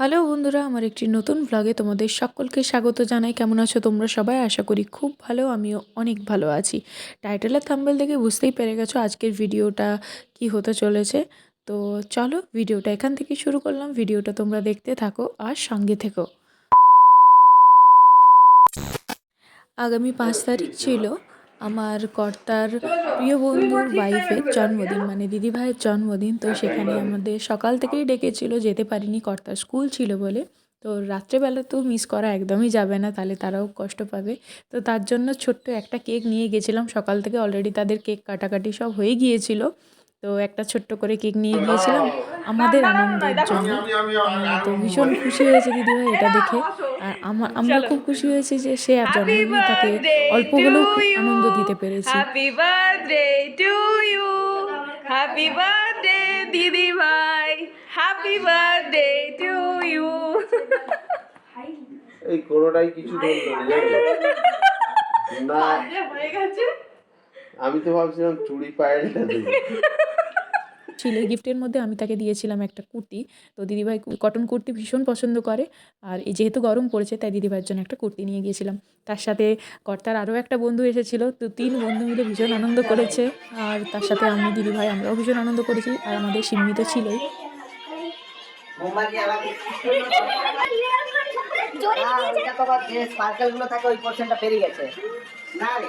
Hello বন্ধুরা, আমার একটি নতুন ভ্লগে তোমাদের সকলকে স্বাগত জানাই। কেমন আছো তোমরা সবাই? আশা করি খুব ভালো, আমিও অনেক ভালো আছি। টাইটেলের থাম্বেল দেখে বুঝতেই পেরে গেছো আজকের ভিডিওটা কি হতে চলেছে। তো চলো ভিডিওটা এখান থেকে শুরু করলাম। ভিডিওটা তোমরা দেখতে থাকো আর সঙ্গে থেকো। আগামী পাঁচ তারিখ ছিল। আমার কর্তার প্রিয় বন্ধুর ওয়াইফের জন্মদিন মানে দিদিভাইয়ের জন্মদিন। তো সেখানে আমাদের সকাল থেকেই ডেকেছিল, যেতে পারিনি, কর্তার স্কুল ছিল বলে। তো রাত্রেবেলা তো মিস করা একদমই যাবে না, তাহলে তারাও কষ্ট পাবে। তো তার জন্য ছোট্ট একটা কেক নিয়ে গেছিলাম। সকাল থেকে অলরেডি তাদের কেক কাটাকাটি সব হয়ে গিয়েছিল। তো একটা ছোট্ট করে কেক নিয়ে গিয়েছিলাম। আমাদের আনন্দের জন্য। তো ভীষণ খুশি হয়েছে দিদিভাই এটা দেখে। আর আমার আমরা খুব খুশি হয়েছি যে সে আর জন্মদিনে তাকে অল্প হলেও আনন্দ দিতে পেরেছি। Happy birthday to you happy birthday দিদি ভাই। হ্যাপি বার্থডে টু ইউ এই কোনোটাই কিছু না জানো? না। হয়ে গেছে। আমি তো ভাবছিলাম চুড়ি পায়েলটা দেবো ছিল গিফটের মধ্যে আমি তাকে দিয়েছিলাম একটা কুর্তি। তো দিদিভাই কটন কুর্তি ভীষণ পছন্দ করে। আর এই যেহেতু গরম পড়েছে তাই দিদিভাইয়ের জন্য একটা কুর্তি নিয়ে গিয়েছিলাম। তার সাথে কর্তার আরও একটা বন্ধু এসেছিল। তো তিন বন্ধু মিলে ভীষণ আনন্দ করেছে। আর তার সাথে আমি দিদিভাই আমরাও ভীষণ আনন্দ করেছি। আর আমাদের সিম্মি তো ছিলই। না রে,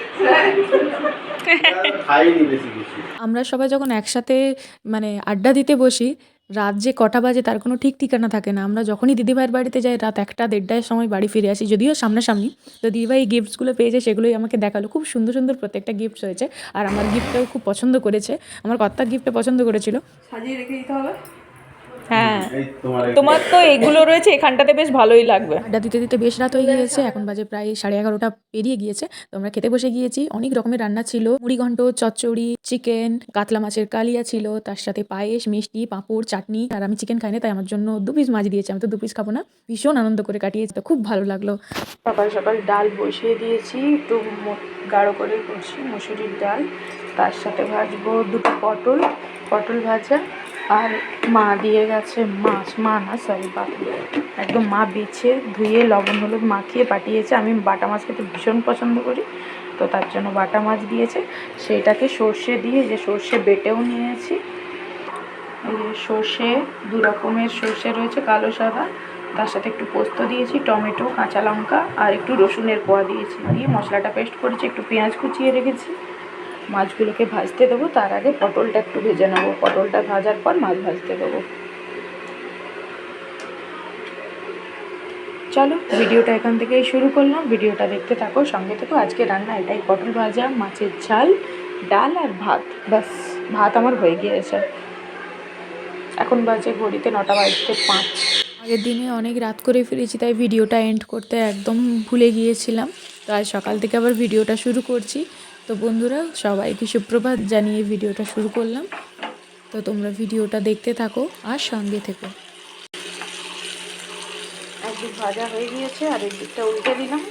আমরা সবাই যখন একসাথে মানে আড্ডা দিতে বসি, রাত যে কটা বাজে তার কোনো ঠিক ঠিকানা থাকে না। আমরা যখনই দিদিভাইয়ের বাড়িতে যাই, রাত একটা দেড়টার সময় বাড়ি ফিরে আসি, যদিও সামনাসামনি। তো দিদিভাই গিফটসগুলো পেয়েছে, সেগুলোই আমাকে দেখাল। খুব সুন্দর সুন্দর প্রত্যেকটা গিফটস হয়েছে। আর আমার গিফটটাও খুব পছন্দ করেছে। আমার কর্তার গিফটটা পছন্দ করেছিল। সাজিয়ে রেখে দিতে হবে। হ্যাঁ। তোমার তোমার তো এগুলো রয়েছে এখানটাতে বেশ ভালোই লাগবে। আড্ডা দিতে দিতে বেশ রাত হয়ে গিয়েছে এখন বাজে প্রায় সাড়ে এগারোটা পেরিয়ে গিয়েছে। তো আমরা খেতে বসে গিয়েছি অনেক রকমের রান্না ছিল। মুড়ি ঘন্ট চচ্চড়ি চিকেন কাতলা মাছের কালিয়া ছিল তার সাথে পায়েস মিষ্টি পাঁপড় চাটনি। আর আমি চিকেন খাই না তাই আমার জন্য দু পিস মাছ দিয়েছে আমি তো দু পিস খাব না। ভীষণ আনন্দ করে কাটিয়েছি তো খুব ভালো লাগল। সকাল সকাল ডাল বসিয়ে দিয়েছি একটু গাঢ় করে করছি মুসুরির ডাল। তার সাথে ভাজবো দুটো পটল পটল ভাজা। আর মা দিয়ে গেছে মাছ, মা না সরি বাকি একদম মা বেছে ধুয়ে লবণ হলুদ মাখিয়ে পাঠিয়েছে। আমি বাটা মাছ খেতে ভীষণ পছন্দ করি, তো তার জন্য বাটা মাছ দিয়েছে। সেটাকে সর্ষে দিয়ে যে সর্ষে বেটেও নিয়েছি। এই যে সর্ষে, দু রকমের সর্ষে রয়েছে, কালো সাদা। তার সাথে একটু পোস্ত দিয়েছি, টমেটো, কাঁচা লঙ্কা আর একটু রসুনের কোয়া দিয়েছি। দিয়ে মশলাটা পেস্ট করেছি, একটু পেঁয়াজ কুচিয়ে রেখেছি। মাছগুলোকে ভাজতে দেবো। তার আগে পটলটা একটু ভেজে নেব। পটলটা ভাজার পর মাছ ভাজতে দেবো। চলো, ভিডিওটা এখান থেকেই শুরু করলাম। ভিডিওটা দেখতে থাকো, সঙ্গে থেকো। আজকে রান্না এটাই, পটল ভাজা, মাছের ঝাল, ডাল আর ভাত। ব্যাস, ভাত আমার হয়ে গিয়েছে। এখন বাজে ঘড়িতে নটা বাজতে পাঁচ। আগের দিনে অনেক রাত করে ফিরেছি, তাই ভিডিওটা এন্ড করতে একদম ভুলে গিয়েছিলাম। তো আজ সকাল থেকে আবার ভিডিওটা শুরু করছি। তো বন্ধুরা, সবাইকে সুপ্রভাত জানিয়ে ভিডিওটা শুরু করলাম। তো তোমরা ভিডিওটা দেখতে থাকো আর সঙ্গে থেকো। একদিক ভাজা হয়ে গিয়েছে আর এই দিকটা উল্টে দিলাম।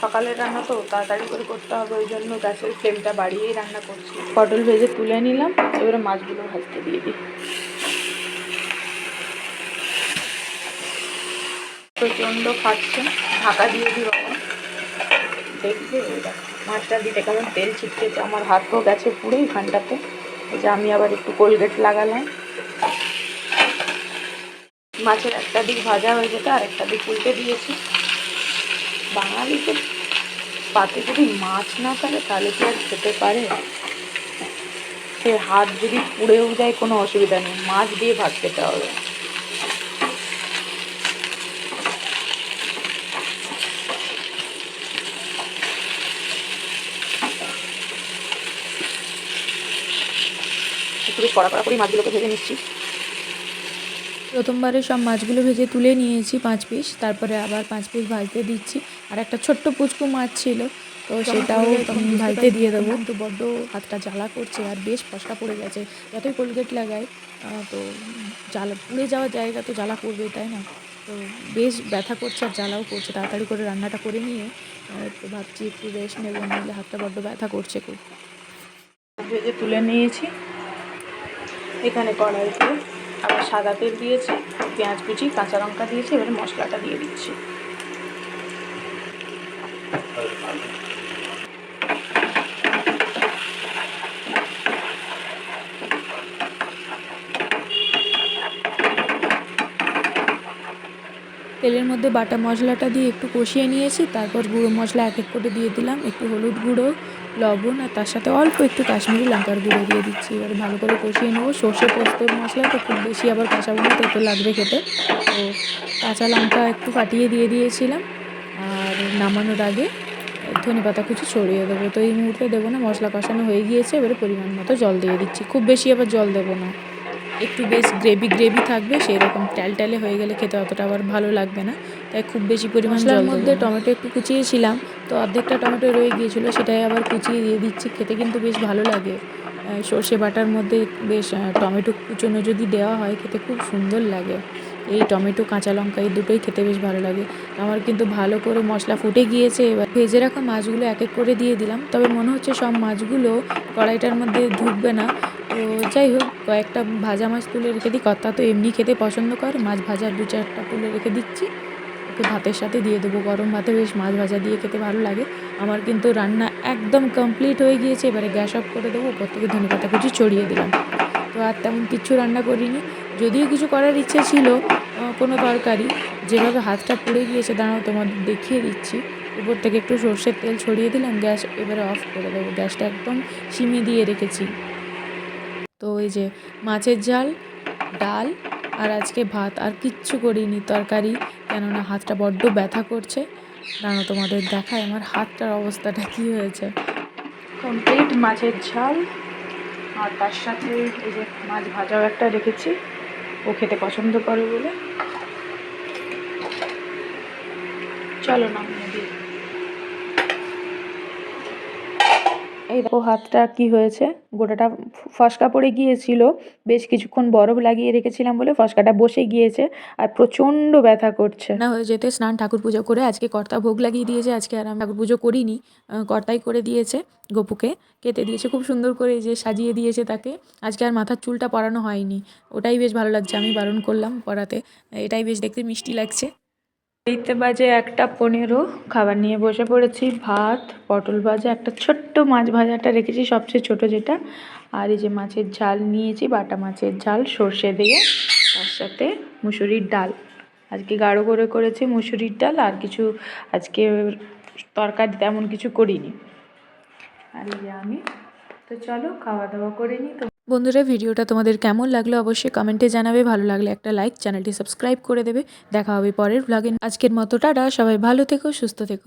সকালের রান্না তো তাড়াতাড়ি করে করতে হবে, ওই জন্য গ্যাসের ফ্লেমটা বাড়িয়েই রান্না করছি। পটল ভেজে তুলে নিলাম, এবারে মাছগুলো ভাজতে দিয়ে দিই। প্রচণ্ড ফাটছে, ঢাকা দিয়ে দিই দেখবে এই দেখো মাছটা দিতে কেমন তেল ছিটকেছে আমার হাতও গেছে পুরো এখানটাতে। যে আমি আবার একটু কোলগেট লাগালাম। মাছের একটা দিক ভাজা হয়ে যেত আর একটা দিক উল্টে দিয়েছি। বাঙালিতে পাতে যদি মাছ না থাকে তাহলে কি আর খেতে পারে? সে হাত যদি পুড়েও যায়, কোনো অসুবিধা নেই। মাছ দিয়ে ভাত খেতে হবে। একটু বেশ কড়া কড়া করে মাছগুলোকে ভেজে নিচ্ছি। প্রথমবারে সব মাছগুলো ভেজে তুলে নিয়েছি পাঁচ পিস তারপরে আবার পাঁচ পিস ভাজতে দিচ্ছি। আর একটা ছোট্ট পুচকু মাছ ছিল তো সেটাও তখন ভাজতে দিয়ে দেবো। কিন্তু বড্ড হাতটা জ্বালা করছে আর বেশ ফসকা পড়ে গেছে। যতই কোলগেট লাগায় তো জ্বালা পুড়ে যাওয়ার জায়গা তো জ্বালা করবে তাই না? তো বেশ ব্যথা করছে আর জ্বালাও করছে। তাড়াতাড়ি করে রান্নাটা করে নিয়ে তো ভাবছি একটু রেস্ট নেব নাহলে হাতটা বড্ড ব্যথা করছে খুব। ভেজে তুলে নিয়েছি। এখানে কড়াইতে আবার সাদা তেল দিয়েছি, পেঁয়াজ কুচি, কাঁচা লঙ্কা দিয়েছি, এবারে মশলাটা দিয়ে দিচ্ছি। তেলের মধ্যে বাটা মশলাটা দিয়ে একটু কষিয়ে নিয়েছি, তারপর গুঁড়ো মশলা এক এক করে দিয়ে দিলাম, একটু হলুদ গুঁড়ো লবণ আর তার সাথে অল্প একটু কাশ্মীরি লঙ্কার গুঁড়ো দিয়ে দিচ্ছি। এবার ভালো করে কষিয়ে নেব। সর্ষে পোস্ত মশলা তো খুব বেশি আবার কাঁচাবো না তেতো লাগবে খেতে। তো কাঁচা লঙ্কা একটু ফাটিয়ে দিয়ে দিয়েছিলাম। আর নামানোর আগে ধনে পাতা কুচি ছড়িয়ে দেবো। তো এই মুহূর্তে দেবো না, মশলা কষানো হয়ে গিয়েছে। এবারে পরিমাণ মতো জল দিয়ে দিচ্ছি। খুব বেশি আবার জল দেবো না। একটু বেশ গ্রেভি গ্রেভি থাকবে সেই রকম ট্যালট্যালে হয়ে গেলে খেতে অতটা আবার ভালো লাগবে না। তাই খুব বেশি পরিমাণ জল মধ্যে টমেটো একটু কুচিয়েছিলাম তো অর্ধেকটা টমেটো রয়ে গিয়েছিল সেটাই আবার কুচিয়ে দিয়ে দিচ্ছি খেতে কিন্তু বেশ ভালো লাগে। সর্ষে বাটার মধ্যে বেশ টমেটো কুচোনো যদি দেওয়া হয় খেতে খুব সুন্দর লাগে। এই টমেটো কাঁচা লঙ্কা এই দুটোই খেতে বেশ ভালো লাগে। আমার কিন্তু ভালো করে মশলা ফুটে গিয়েছে এবার ভেজে রাখা মাছগুলো এক এক করে দিয়ে দিলাম। তবে মনে হচ্ছে সব মাছগুলো কড়াইটার মধ্যে ঢুকবে না তো যাই হোক, কয়েকটা ভাজা মাছ তুলে রেখে দিই। কর্তা তো এমনি খেতে পছন্দ করে। মাছ ভাজা দু চারটা তুলে রেখে দিচ্ছি। ওকে ভাতের সাথে দিয়ে দেবো। গরম ভাতে বেশ মাছ ভাজা দিয়ে খেতে ভালো লাগে। আমার কিন্তু রান্না একদম কমপ্লিট হয়ে গিয়েছে। এবারে গ্যাস অফ করে দেবো। ওপর থেকে ধনে পাতা কুচি ছড়িয়ে দিলাম। তো আর তেমন কিচ্ছু রান্না করিনি। যদিও কিছু করার ইচ্ছে ছিল কোনো তরকারি। যেভাবে হাতটা পুড়ে গিয়েছে, দাঁড়াও তোমাদের দেখিয়ে দিচ্ছি। উপর থেকে একটু সর্ষের তেল ছড়িয়ে দিলাম। গ্যাস এবারে অফ করে দেবো। গ্যাসটা একদম সিমে দিয়ে রেখেছি। তো এই যে মাছের ঝাল, ডাল আর আজকে ভাত আর কিচ্ছু করিনি তরকারি, কেননা হাতটা বড্ড ব্যথা করছে। দাঁড়াও তোমাদের দেখায় আমার হাতটার অবস্থাটা কী হয়েছে। কমপ্লিট মাছের ঝাল আর তার সাথে এই যে মাছ ভাজাও একটা রেখেছি। ও খেতে পছন্দ করে বলে। চলো না দিই। দেখো হাতটা কি হয়েছে? গোটাটা ফসকা পড়ে গিয়েছিল। বেশ কিছুক্ষণ বরফ লাগিয়ে রেখেছিলাম বলে ফসকাটা বসে গিয়েছে আর প্রচণ্ড ব্যথা করছে। না, হয়ে যেতে স্নান, ঠাকুর পুজো করে আজকে কর্তা ভোগ লাগিয়ে দিয়েছে। আজকে আর আমি ঠাকুর পুজো করিনি। কর্তাই করে দিয়েছে, গপুকে। কেটে দিয়েছে, খুব সুন্দর করে যে সাজিয়ে দিয়েছে তাকে। আজকে আর মাথার চুলটা পরানো হয়নি। ওটাই বেশ ভালো লাগছে, আমি বারণ করলাম পরাতে। এটাই বেশ দেখতে মিষ্টি লাগছে। এইতে বাজে একটা পনেরো, খাবার নিয়ে বসে পড়েছি, ভাত, পটল ভাজা, একটা ছোট্ট মাছ ভাজাটা রেখেছি, সবচেয়ে ছোট যেটা। আর এই যে মাছের ঝাল নিয়েছি, বাটা মাছের ঝাল, সর্ষে দিয়ে, তার সাথে মুসুরির ডাল। আজকে গাঢ় করে করেছি মুসুরির ডাল, আর কিছু আজকে তরকারি তেমন কিছু করিনি। আর এই যে আমি, তো চলো খাওয়া দাওয়া করে নিই, তো বন্ধুরা, ভিডিওটা তোমাদের কেমন লাগল অবশ্যই কমেন্টে জানাবে। ভালো লাগলে একটা লাইক চ্যানেলটি সাবস্ক্রাইব করে দেবে। দেখা হবে পরের ব্লগে আজকের মতো, টাটা। সবাই ভালো থেকো, সুস্থ থেকো।